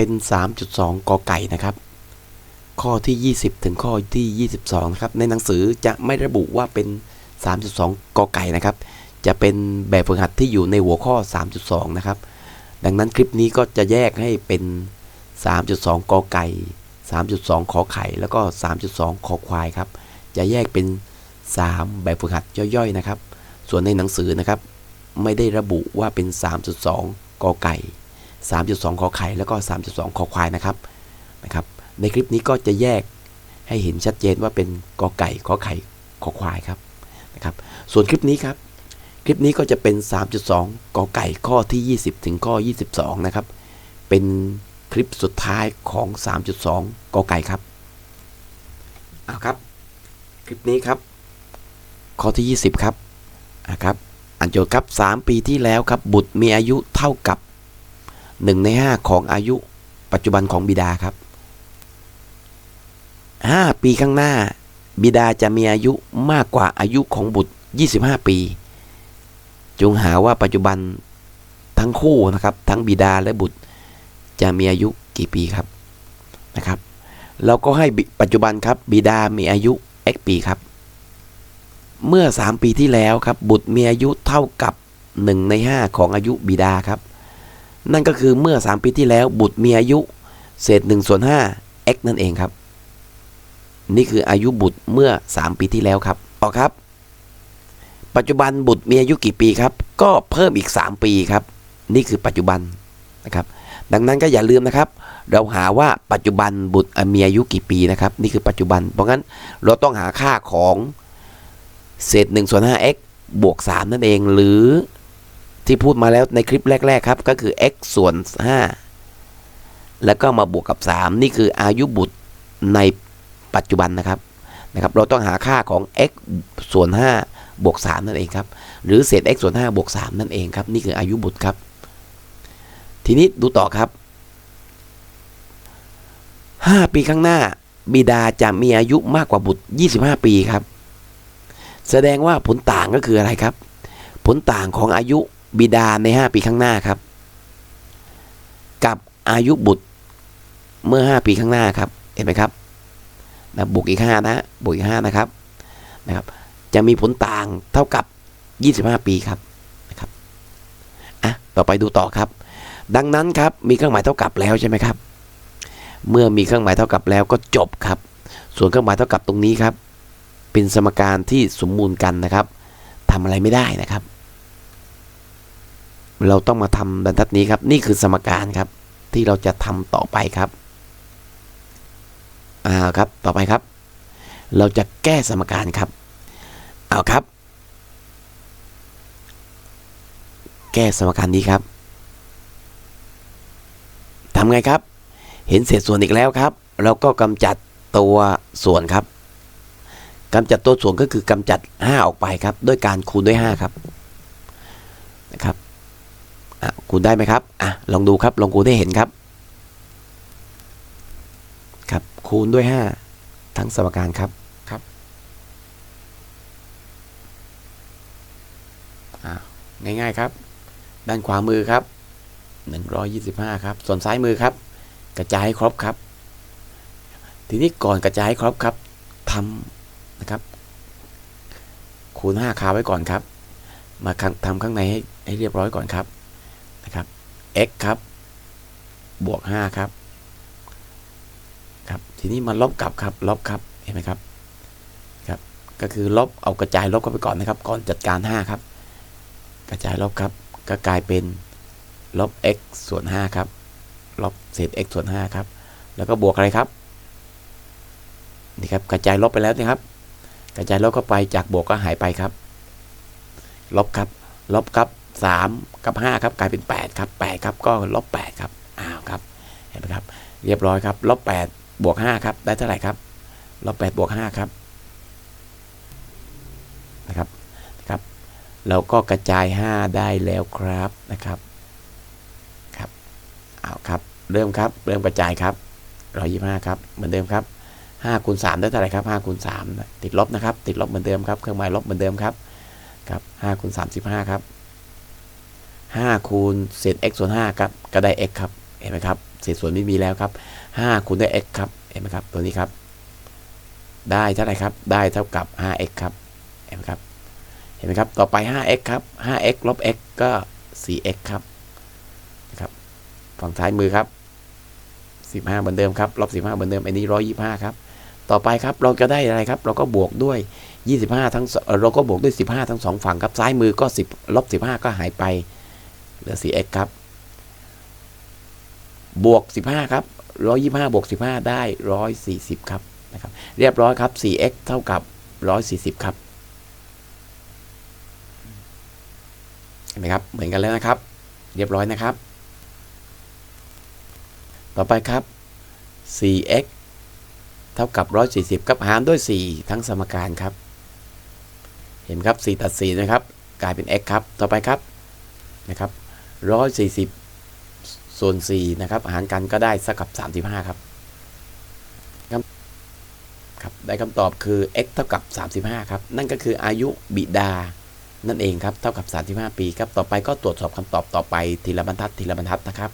เป็น 3.2 กอไก่นะครับ ข้อที่ 20 ถึงข้อที่ 22นะครับ ในหนังสือจะไม่ระบุว่าเป็น 3.2 กอไก่นะครับ จะเป็นแบบฝึกหัดที่อยู่ในหัวข้อ 3.2 นะครับ ดังนั้นคลิปนี้ก็จะแยกให้เป็น 3.2 กอไก่ 3.2 ขอไข่ แล้วก็ 3.2 ขอควายครับ จะแยกเป็น 3 แบบฝึกหัดย่อยๆนะครับ ส่วนในหนังสือนะครับ ไม่ได้ระบุว่าเป็น 3.2 กอไก่ 3.2 ขอไข่แล้วก็ 3.2 ขอควายนะครับนะครับ ในคลิปนี้ก็จะแยกให้เห็นชัดเจนว่าเป็นกอไก่ขอไข่ขอควายครับนะครับ ส่วนคลิปนี้ครับ คลิปนี้ก็จะเป็น 3.2 กอไก่ข้อที่ 20 ถึงข้อ 22 นะครับ เป็นคลิปสุดท้ายของ 3.2 กอไก่ครับเอาครับ คลิปนี้ครับ ข้อที่ 20 ครับอะครับอันโจทย์ครับ 3 ปีที่แล้วครับ บุตรมีอายุเท่ากับ 1ใน5ของอายุปัจจุบันของบิดาครับ5ปีข้างหน้า บิดาจะมีอายุมากกว่าอายุของบุตร 25 ปี จงหาว่าปัจจุบันทั้งคู่นะครับ ทั้งบิดาและบุตร จะมีอายุกี่ปีครับนะครับเราก็ให้ปัจจุบันครับบิดามีอายุ x ปีครับ เมื่อ 3 ปีที่แล้วครับ บุตรมีอายุเท่ากับ 1 ใน 5 ของอายุบิดาครับ นั่นก็คือเมื่อ 3 ปีที่แล้วบุตรมีอายุ เศษ1ส่วน5 x นั่นเองครับ นี่คืออายุบุตรเมื่อ 3 ปีที่แล้วครับต่อครับ ปัจจุบันบุตรมีอายุกี่ปีครับ ก็เพิ่มอีก 3 ปีครับ นี่คือปัจจุบันนะครับ ดังนั้นก็อย่าลืมนะครับ เราหาว่าปัจจุบันบุตรมีอายุกี่ปีนะครับ นี่คือปัจจุบัน เพราะงั้นเราต้องหาค่าของเศษ1ส่วน 5x บวก 3 นั่นเอง หรือ ที่พูดมาแล้วในคลิปแรก ๆ ครับ ก็คือ x ส่วน 5 แล้วก็มาบวกกับ 3 นี่คืออายุบุตรในปัจจุบันนะครับนะครับ เราต้องหาค่าของ x ส่วน 5 บวก 3 นั่นเองครับ หรือเศษ x ส่วน 5 บวก 3 นั่นเองครับ นี่คืออายุบุตรครับ ทีนี้ดูต่อครับ 5 ปีข้างหน้าบิดาจะมีอายุมากกว่าบุตร 25 ปีครับ แสดงว่าผลต่างก็คืออะไรครับ ผลต่างของอายุ บิดาใน 5 ปีข้างหน้าครับ กับอายุบุตรเมื่อ 5 ปีข้างหน้าครับ เห็นไหมครับนะบวกอีก5นะบวกอีก5นะครับนะครับ จะมีผลต่างเท่ากับ 25 ปีครับนะครับอะต่อไปดูต่อครับ ดังนั้นครับมีเครื่องหมายเท่ากับแล้วใช่ไหมครับ เมื่อมีเครื่องหมายเท่ากับแล้วก็จบครับ ส่วนเครื่องหมายเท่ากับตรงนี้ครับ เป็นสมการที่สมมูลกันนะครับทำอะไรไม่ได้นะครับ เราต้องมาทำบรรทัดนี้ครับ นี่คือสมการครับ ที่เราจะทำต่อไปครับอ่าครับต่อไปครับ เราจะแก้สมการครับเอาครับ แก้สมการนี้ครับทำไงครับ เห็นเศษส่วนอีกแล้วครับ เราก็กำจัดตัวส่วนครับกำจัดตัวส่วนก็คือกำจัด 5 ออกไปครับ ด้วยการคูณด้วย 5 ครับนะครับ คูณได้ไหมครับอะลองดูครับ ลองคูณให้เห็นครับ ครับ คูณด้วย 5 ทั้งสมการครับครับง่ายๆครับ ด้านขวามือครับ 125 ครับ ส่วนซ้ายมือครับ กระจายให้ครบครับ ทีนี้ก่อนกระจายให้ครบครับทำนะครับ คูณ5คาไว้ก่อนครับ มาทำข้างในให้ให้เรียบร้อยก่อนครับ นะครับ x ครับ บวก 5 ครับครับทีนี้มาลบกลับครับลบครับเห็นไหมครับครับก็คือลบเอากระจายลบเข้าไปก่อนนะครับ ก่อนจัดการ 5 ครับ กระจายลบครับ ก็กลายเป็นลบ x ส่วน 5 ครับลบเศษ x ส่วน 5 ครับ แล้วก็บวกอะไรครับนี่ครับกระจายลบไปแล้วนะครับ กระจายลบเข้าไปจากบวกก็หายไปครับ ลบครับ ลบครับ3 กับ 5 ครับ กลายเป็น 8 ครับ 8 ครับ ก็ลบ 8 ครับ อ้าวครับ เห็นไหมครับ เรียบร้อยครับ ลบ 8 บวก 5 ครับ ได้เท่าไหร่ครับ ลบ 8 บวก 5 ครับ นะครับ นะครับ เราก็กระจาย 5 ได้แล้วครับ นะครับ ครับเอาครับ เริ่มครับ เริ่มกระจายครับ125 ครับ เหมือนเดิมครับ5คูณ3ได้เท่าไหร่ครับ5คูณ3ติดลบนะครับ ติดลบเหมือนเดิมครับ เครื่องหมายลบเหมือนเดิมครับ ครับ5คูณ35 ครับ 5คูณเศษ x ส่วน5ครับก็ได้ x ครับเห็นไหมครับเศษส่วนไม่มีแล้วครับ5คูณได้ x ครับเห็นไหมครับตัวนี้ครับ ได้เท่าไหร่ครับ ได้เท่ากับ 5x ครับเห็นไหมครับเห็นไหมครับต่อไป 5x ครับ 5x ลบ x ก็ 4x ครับนะครับฝั่งซ้ายมือครับ 15 เหมือนเดิมครับลบ15 เหมือนเดิมอันนี้ 125 ครับต่อไปครับเราจะได้อะไรครับเราก็บวกด้วย 25 ทั้งเอ่อเราก็บวกด้วย 15 ทั้งสองฝั่งครับซ้ายมือก็ 10ลบ15 ก็หายไป เหลือ 4x ครับ บวก 15 ครับ 125 บวก 15 ได้ 140 ครับนะครับ เรียบร้อยครับ 4x เท่ากับ 140 ครับ เห็นไหมครับ เหมือนกันแล้วนะครับ เรียบร้อยนะครับ ต่อไปครับ 4x เท่ากับ 140 ครับหารด้วย 4 ทั้งสมการครับ เห็นครับ 4 ตัด 4 นะครับ กลายเป็น x ครับ ต่อไปครับนะครับ 140 ส่วน 4 นะครับ อาหารกันก็ได้สักกับ 35ครับครับครับได้คำตอบคือ x เท่ากับ 35 ครับ นั่นก็คืออายุบิดา นั่นเองครับ เท่ากับ 35 ปีครับ ต่อไปก็ตรวจสอบคำตอบต่อไปทีละบรรทัดทีละบรรทัดนะครับ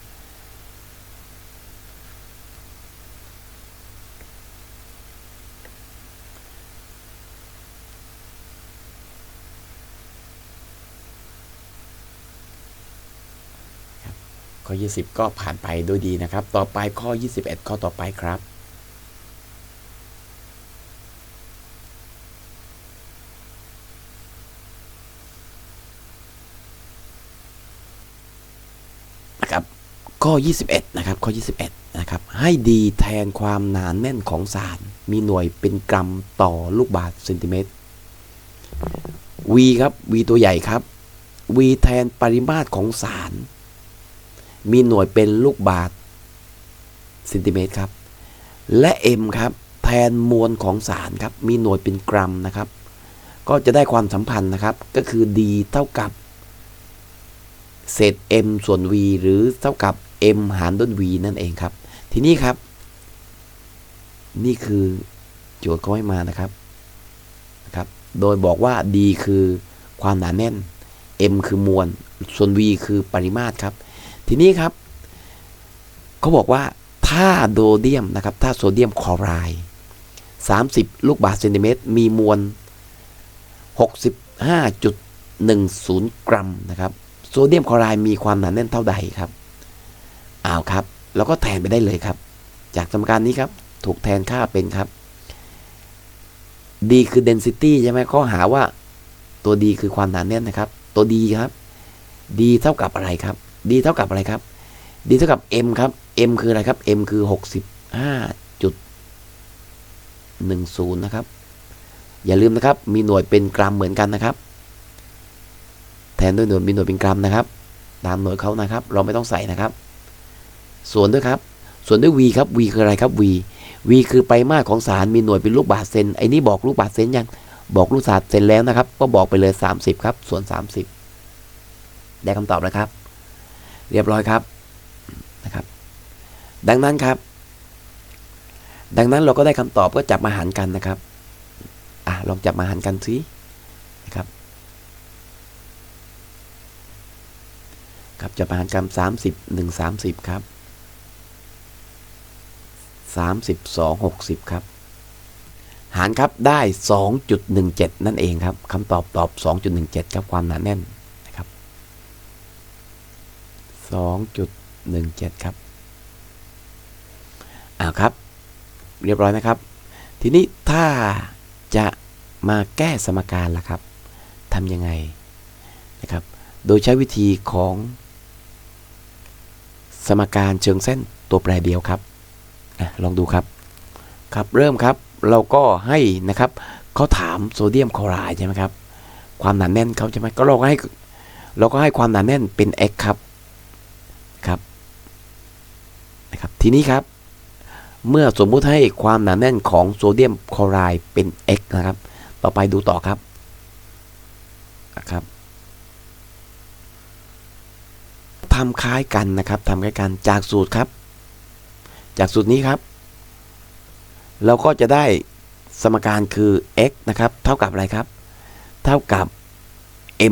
อ 20 ก็ผ่านไปด้วยดีนะครับ ต่อไปข้อ 21 ข้อต่อไปครับนะครับข้อ 21 นะครับ ข้อ 21 นะครับ ให้ดีแทนความหนาแน่นของสาร มีหน่วยเป็นกรัมต่อลูกบาศก์เซนติเมตร v ครับ v ตัวใหญ่ครับ v แทนปริมาตรของสาร มีหน่วยเป็นลูกบาศก์เซนติเมตรครับ และ m ครับ แทนมวลของสารครับ มีหน่วยเป็นกรัมนะครับ ก็จะได้ความสัมพันธ์นะครับ ก็คือ d เท่ากับ เศษ m ส่วน v หรือเท่ากับ m หารด้วย v นั่นเองครับ ทีนี้ครับ นี่คือโจทย์เขาให้มานะครับนะครับ โดยบอกว่า d คือความหนาแน่น m คือมวล ส่วน v คือปริมาตรครับ ทีนี้ครับเขาบอกว่าถ้าโดเดียมนะครับถ้าโซเดียมคลอไรด์30 ลูกบาศก์เซนติเมตร มีมวล 65.10 กรัมนะครับโซเดียมคลอไรด์มีความหนาแน่นเท่าใดครับอ้าวครับ แล้วก็แทนไปได้เลยครับ จากสมการนี้ครับ ถูกแทนค่าเป็นครับ d คือ density ใช่ไหมเขาหาว่าตัว d คือความหนาแน่นนะครับ ตัว d ครับ d เท่ากับอะไรครับ d เท่ากับอะไรครับ d เท่ากับ m ครับ m คืออะไรครับ m คือ 65.10 นะครับ อย่าลืมนะครับ มีหน่วยเป็นกรัมเหมือนกันนะครับ แทนด้วยหน่วยมีหน่วยเป็นกรัมนะครับ ตามหน่วยเขานะครับ เราไม่ต้องใส่นะครับ ส่วนด้วยครับ ส่วนด้วย v ครับ v คืออะไรครับ v v คือไปมาของสารมีหน่วยเป็นลูกบาศก์เซนไอ้นี่บอกลูกบาศก์เซนยังบอกลูกบาศก์เซนแล้วนะครับ ก็บอกไปเลย 30 ครับ ส่วน 30 ได้คำตอบแล้วครับ เรียบร้อยครับนะครับ ดังนั้นครับ ดังนั้นเราก็ได้คำตอบก็จับมาหารกันนะครับอะลองจับมาหารกันสินะครับครับจับมาหารกัน30 1 30ครับ32 60ครับ หารครับได้2.17นั่นเองครับคำตอบตอบ2.17ครับความหนาแน่นนะครับ 2.17 ครับอ้าวครับ เรียบร้อยนะครับ ทีนี้ถ้าจะมาแก้สมการล่ะครับทำยังไงนะครับ โดยใช้วิธีของสมการเชิงเส้นตัวแปรเดียวครับอลองดูครับ ครับเริ่มครับเราก็ให้นะครับเขาถามโซเดียมคลอไรด์ใช่ไหมครับ ความหนาแน่นเขาใช่ไหมก็เราก็ให้ เราก็ให้ความหนาแน่นเป็น x ครับ นะครับทีนี้ครับ เมื่อสมมุติให้ความหนาแน่นของโซเดียมคลอไรด์เป็น x นะครับ ต่อไปดูต่อครับนะครับทำคล้ายกันนะครับทำคล้ายกันจากสูตรครับ จากสูตรนี้ครับ เราก็จะได้สมการคือ x นะครับ เท่ากับอะไรครับ เท่ากับ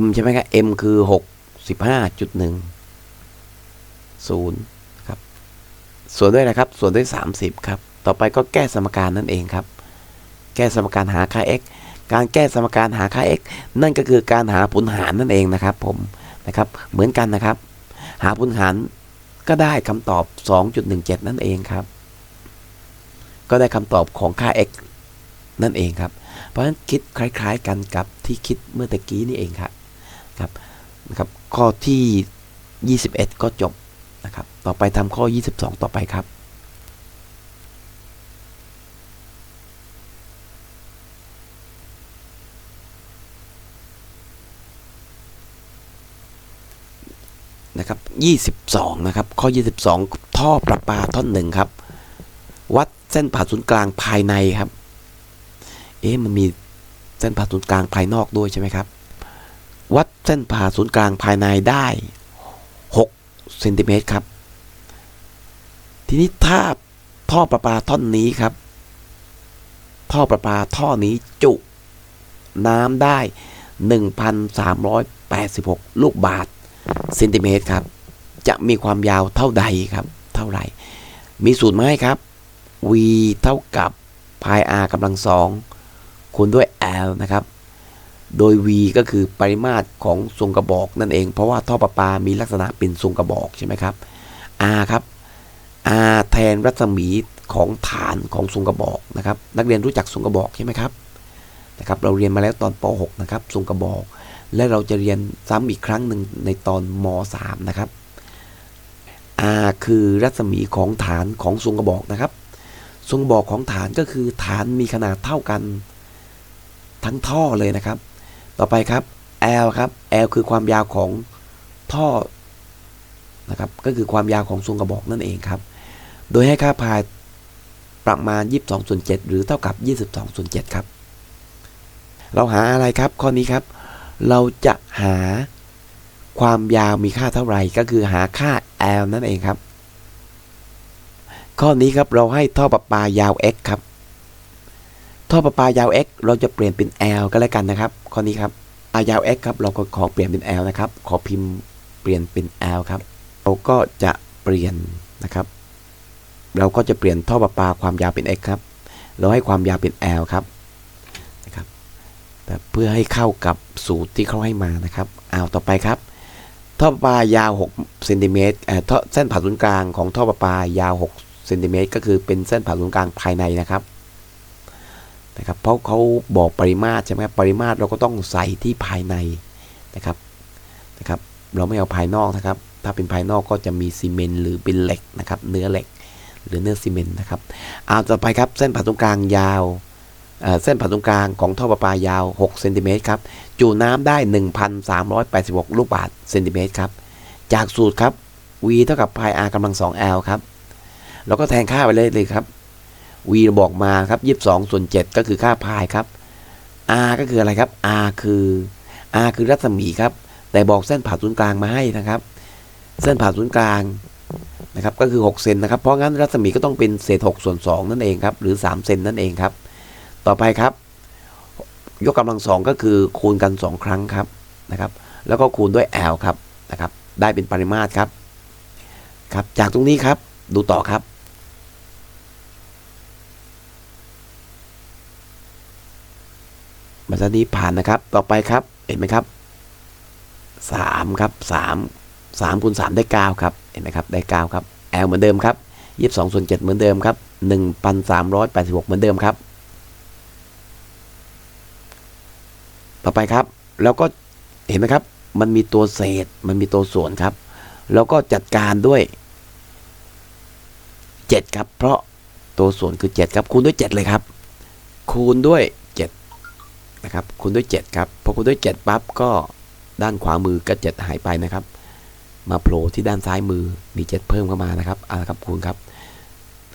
m ใช่ไหมครับ m คือ65.1 0 ส่วนด้วยนะครับ ส่วนด้วย 30 ครับ ต่อไปก็แก้สมการนั่นเองครับ แก้สมการหาค่า x การแก้สมการหาค่า x นั่นก็คือการหาผลหารนั่นเองนะครับ ผมนะครับ เหมือนกันนะครับ หาผลหารก็ได้คำตอบ 2.17 นั่นเองครับ ก็ได้คำตอบของค่า x นั่นเองครับ เพราะฉะนั้นคิดคล้ายๆกันกับที่คิดเมื่อตะกี้นี่เองครับ ครับนะครับข้อที่ 21 ก็จบ นะครับ ต่อไปทำข้อ 22 ต่อไปครับนะครับ22 นะครับ ข้อ 22 ท่อประปาท่อนหนึ่งครับ วัดเส้นผ่าศูนย์กลางภายในครับ เอ๊ะ มันมีเส้นผ่าศูนย์กลางภายนอกด้วยใช่ไหมครับ วัดเส้นผ่าศูนย์กลางภายในได้ เซนติเมตรครับ ทีนี้ถ้าท่อประปาท่อนนี้ครับ ท่อประปาท่อนี้จุน้ำได้ 1,386 ลูกบาทเซนติเมตรครับ จะมีความยาวเท่าใดครับ เท่าไหร่ มีสูตรมาให้ครับ v เท่ากับ pi r กำลังสองคูณด้วย l นะครับ โดย v ก็คือปริมาตรของทรงกระบอกนั่นเอง เพราะว่าท่อประปา มีลักษณะเป็นทรงกระบอกใช่ไหมครับ r ครับ r แทนรัศมีของฐานของทรงกระบอกนะครับ นักเรียนรู้จักทรงกระบอกใช่ไหมครับนะครับ เราเรียนมาแล้วตอนป .6 นะครับทรงกระบอก และเราจะเรียนซ้ำอีกครั้งหนึ่งในตอนม .3 นะครับ R คือรัศมีของฐานของทรงกระบอกนะครับ ทรงกระบอกของฐานก็คือฐานมีขนาดเท่ากันทั้งท่อเลยนะครับ ต่อไปครับ L ครับ L คือความยาวของท่อนะครับก็คือความยาวของทรงกระบอกนั่นเองครับ โดยให้ค่าพายประมาณ 22ส่วน7หรือเท่ากับ 22ส่วน7ครับ เราหาอะไรครับข้อนี้ครับ เราจะหาความยาวมีค่าเท่าไหร่ก็คือหาค่า L นั่นเองครับ ข้อนี้ครับเราให้ท่อประปายาว x ครับ ท่อประปายาว x เราจะเปลี่ยนเป็น L ก็แล้วกันนะครับ ข้อนี้ครับอายาว x ครับ เราก็ขอเปลี่ยนเป็น L นะครับ ขอพิมพ์เปลี่ยนเป็น L ครับ เราก็จะเปลี่ยนนะครับ เราก็จะเปลี่ยนท่อประปาความยาวเป็น x ครับ เราให้ความยาวเป็น L ครับนะครับแต่เพื่อให้เข้ากับสูตรที่เขาให้มานะครับเอาต่อไปครับ ท่อประปายาว6เซนติเมตรเอ่อท่อเส้นผ่าศูนย์กลางของท่อประปายาว6เซนติเมตรก็คือเป็นเส้นผ่าศูนย์กลางภายในนะครับ นะครับเพราะเขาบอกปริมาตรใช่ไหมปริมาตรเราก็ต้องใส่ที่ภายในนะครับนะครับ เราไม่เอาภายนอกนะครับ ถ้าเป็นภายนอกก็จะมีซีเมนต์หรือเป็นเหล็กนะครับ เนื้อเหล็กหรือเนื้อซีเมนต์นะครับเอาต่อไปครับเส้นผ่าศูนย์กลางยาวเส้นผ่าศูนย์กลางของท่อประปายาว 6 เซนติเมตรครับ จุน้ำได้ 1,386 ลูกบาศก์เซนติเมตรครับ จากสูตรครับ v เท่ากับ pi r กำลัง2 l ครับเราก็แทนค่าไปเลยเลยครับ v บอกมาครับ22 ส่วน 7 ก็คือค่า pi ครับ r ก็คืออะไรครับ r คือ r คือรัศมีครับ แต่บอกเส้นผ่าศูนย์กลางมาให้นะครับ เส้นผ่าศูนย์กลางนะครับก็คือ 6 เซนนะครับ เพราะงั้นรัศมีก็ต้องเป็นเศษ 6 ส่วน 2 นั่นเองครับ หรือ 3 เซนนั่นเองครับ ต่อไปครับ ยกกำลังสองก็คือคูณกัน 2 ครั้งครับนะครับ แล้วก็คูณด้วย l ครับนะครับ ได้เป็นปริมาตรครับ ครับ จากตรงนี้ครับ ดูต่อครับ บรรทัดนี้ผ่านนะครับ ต่อไปครับเห็นไหมครับสามครับสามสามคูณสามได้เก้าครับ เห็นไหมครับ ได้เก้าครับ l เหมือนเดิมครับยี่สิบสองส่วนเจ็ดเหมือนเดิมครับหนึ่งพันสามร้อยแปดสิบหกเหมือนเดิมครับ ต่อไปครับ แล้วก็เห็นไหมครับ มันมีตัวเศษ มันมีตัวส่วนครับ แล้วก็จัดการด้วย 7 ครับ เพราะตัวส่วนคือ 7 ครับ คูณด้วย 7 เลยครับ คูณด้วย นะครับคูณด้วย 7 ครับ พอคูณด้วย 7ปั๊บก็ด้านขวามือก็7หายไปนะครับ มาโผล่ที่ด้านซ้ายมือมี 7 เพิ่มเข้ามานะครับเอาละครับคูณครับ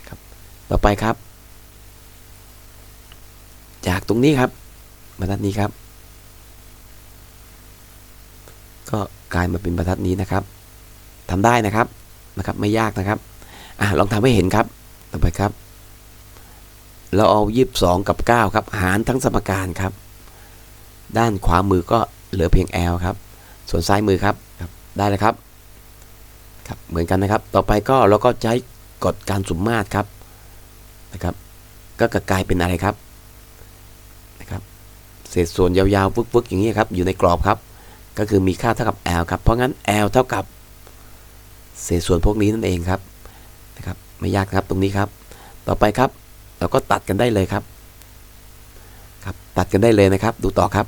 ครับ ต่อไปครับ จากตรงนี้ครับมาด้านนี้ครับ ก็กลายมาเป็นบรรทัดนี้นะครับทำได้นะครับนะครับ ไม่ยากนะครับอะลองทำให้เห็นครับ ต่อไปครับ เราเอายีิบสองกับเก้าครับ หารทั้งสมการครับ ด้านขวามือก็เหลือเพียง l ครับ ส่วนซ้ายมือครับครับ ได้แล้วครับครับเหมือนกันนะครับ ต่อไปก็เราก็ใช้กฎการสุ่มมาตรครับนะครับ ก็จะกลายเป็นอะไรครับนะครับ เศษส่วนยาวๆฟึกๆอย่างนี้ครับ อยู่ในกรอบครับ ก็คือมีค่าเท่ากับ L ครับ เพราะงั้น L เท่ากับ เศษส่วนพวกนี้นั่นเองครับนะครับ ไม่ยากครับตรงนี้ครับ ต่อไปครับ เราก็ตัดกันได้เลยครับครับ ตัดกันได้เลยนะครับ ดูต่อครับ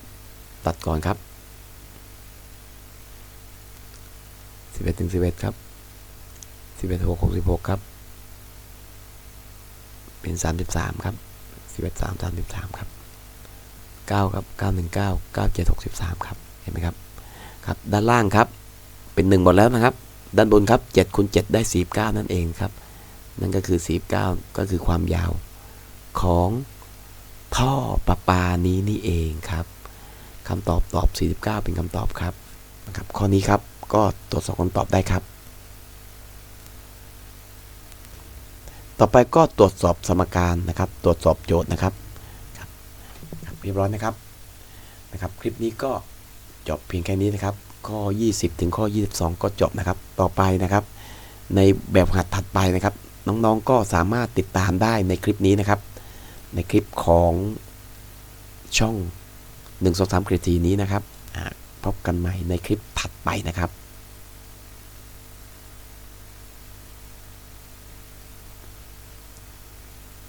ตัดก่อนครับ 11ถึง11 ครับ 11 6 66 ครับ เป็น 33 ครับ 11 3 33 ครับ 9 ครับ 919 97 63 ครับ เห็นไหมครับ ครับ ด้านล่างครับ เป็น 1 หมดแล้วนะครับ ด้านบนครับ7คูณ7ได้ 49 นั่นเองครับ นั่นก็คือ 49 ก็คือความยาวของท่อประปานี้นี่เองครับ คำตอบตอบ 49 เป็นคำตอบครับนะครับ ข้อนี้ครับก็ตรวจสอบคำตอบได้ครับ ต่อไปก็ตรวจสอบสมการนะครับ ตรวจสอบโจทย์นะครับครับเรียบร้อยนะครับนะครับ คลิปนี้ก็จบเพียงแค่นี้นะครับ ข้อ 20 ถึงข้อ 22 ก็จบนะครับ ต่อไปนะครับ ในแบบหัดถัดไปนะครับ น้องๆก็สามารถติดตามได้ในคลิปนี้นะครับ ในคลิปของช่อง 1 2 3เกรดทีนี้นะครับพบกันใหม่ในคลิปถัดไปนะครับ